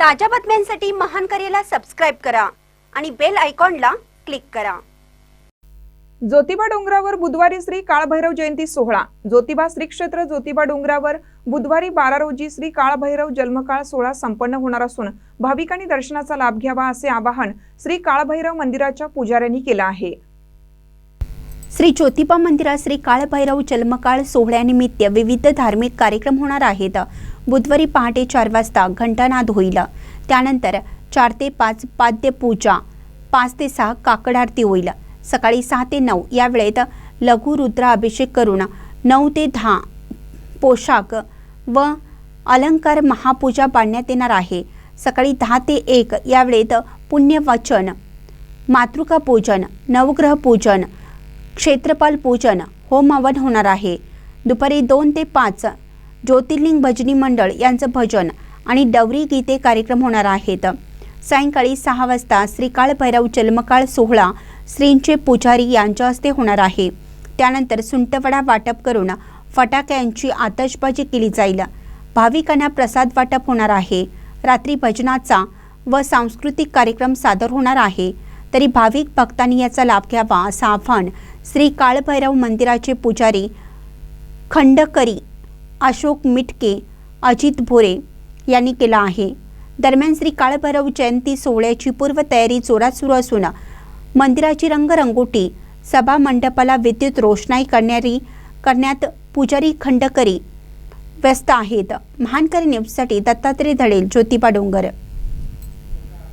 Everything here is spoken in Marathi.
ताज्या बातम्यांसाठी महान करेला सबस्क्राईब करा आणि बेल आयकॉनला क्लिक करा. ज्योतिबा डोंगरावर बुधवारी श्री काळभैरव जयंती सोहळा. ज्योतिबा श्री क्षेत्र ज्योतिबा डोंगरावर बुधवारी बारा रोजी श्री काळभैरव जन्मकाळ सोहळा संपन्न होणार असून भाविकांनी दर्शनाचा लाभ घ्यावा असे आवाहन श्री काळभैरव मंदिराच्या पुजाऱ्यांनी केलं आहे. श्री ज्योतिबा मंदिरात श्री काळभैरव जन्मकाळ सोहळ्यानिमित्त विविध धार्मिक कार्यक्रम होणार आहेत. बुधवारी पहाटे चार वाजता घंटानाद होईल. त्यानंतर चार ते पाच पाद्य पूजा पाच ते सहा काकड आरती होईल. सकाळी सहा ते नऊ या वेळेत लघुरुद्र अभिषेक करून नऊ ते दहा पोशाख व अलंकार महापूजा पाडण्यात येणार आहे. सकाळी दहा ते एक या वेळेत पुण्यवचन मातृका पूजन नवग्रह पूजन क्षेत्रपाल पूजन होमवन होणार आहे. दुपारी दोन ते पाच ज्योतिर्लिंग भजनी मंडळ यांचं भजन आणि डवरी गीते कार्यक्रम होणार आहेत. सायंकाळी सहा वाजता श्रीकाळ भैरव जन्मकाळ सोहळा श्रींचे पुजारी यांच्या हस्ते होणार आहे. त्यानंतर सुंटवडा वाटप करून फटाक्यांची आतषबाजी केली जाईल. भाविकांना प्रसाद वाटप होणार आहे. रात्री भजनाचा व सांस्कृतिक कार्यक्रम सादर होणार आहे. तरी भाविक भक्तांनी याचा लाभ घ्यावा असं आव्हान श्री काळभैरव मंदिराचे पुजारी खंडकरी अशोक मिटके अजित भोरे यांनी केला आहे. दरम्यान श्री काळभैरव जयंती सोहळ्याची पूर्वतयारी जोरात सुरू असून मंदिराची रंगरंगोटी सभा मंडपाला विद्युत रोषणाई करणारी करण्यात पुजारी खंडकरी व्यस्त आहेत. महानकरी न्यूजसाठी दत्तात्रय धडेल ज्योतिबा डोंगर.